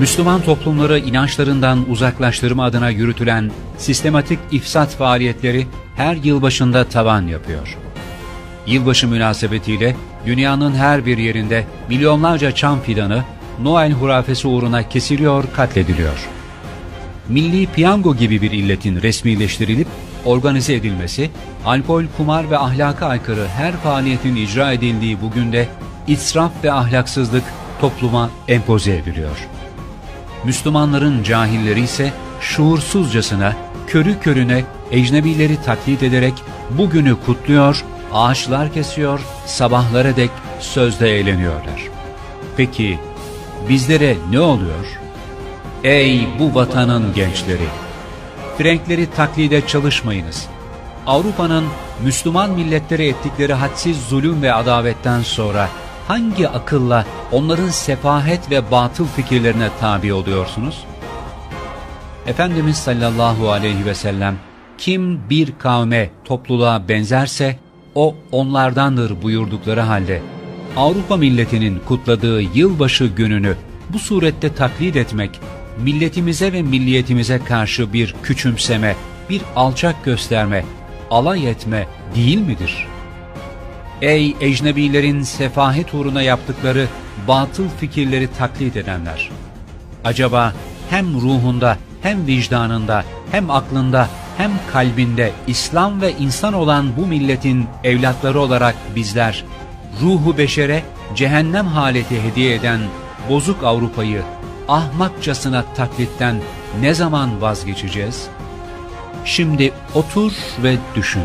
Müslüman toplumları inançlarından uzaklaştırma adına yürütülen sistematik ifsat faaliyetleri her yılbaşında tavan yapıyor. Yılbaşı münasebetiyle dünyanın her bir yerinde milyonlarca çam fidanı Noel hurafesi uğruna kesiliyor, katlediliyor. Milli piyango gibi bir illetin resmileştirilip organize edilmesi, alkol, kumar ve ahlaka aykırı her faaliyetin icra edildiği bugün de israf ve ahlaksızlık topluma empoze ediliyor. Müslümanların cahilleri ise şuursuzcasına, körü körüne ecnebileri taklit ederek bugünü kutluyor, ağaçlar kesiyor, sabahlara dek sözde eğleniyorlar. Peki bizlere ne oluyor? Ey bu vatanın gençleri! Frenkleri taklide çalışmayınız. Avrupa'nın Müslüman milletlere ettikleri hadsiz zulüm ve adavetten sonra hangi akılla onların sefahet ve batıl fikirlerine tabi oluyorsunuz? Efendimiz sallallahu aleyhi ve sellem kim bir kavme, topluluğa benzerse o onlardandır buyurdukları halde Avrupa milletinin kutladığı yılbaşı gününü bu surette taklit etmek, milletimize ve milliyetimize karşı bir küçümseme, bir alçak gösterme, alay etme değil midir? Ey ecnebilerin sefahet uğruna yaptıkları batıl fikirleri taklit edenler! Acaba hem ruhunda, hem vicdanında, hem aklında, hem kalbinde İslam ve insan olan bu milletin evlatları olarak bizler, ruhu beşere cehennem haleti hediye eden bozuk Avrupa'yı ahmakçasına taklitten ne zaman vazgeçeceğiz? Şimdi otur ve düşün.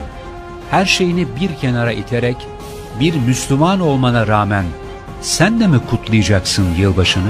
Her şeyini bir kenara iterek bir Müslüman olmana rağmen sen de mi kutlayacaksın yılbaşını?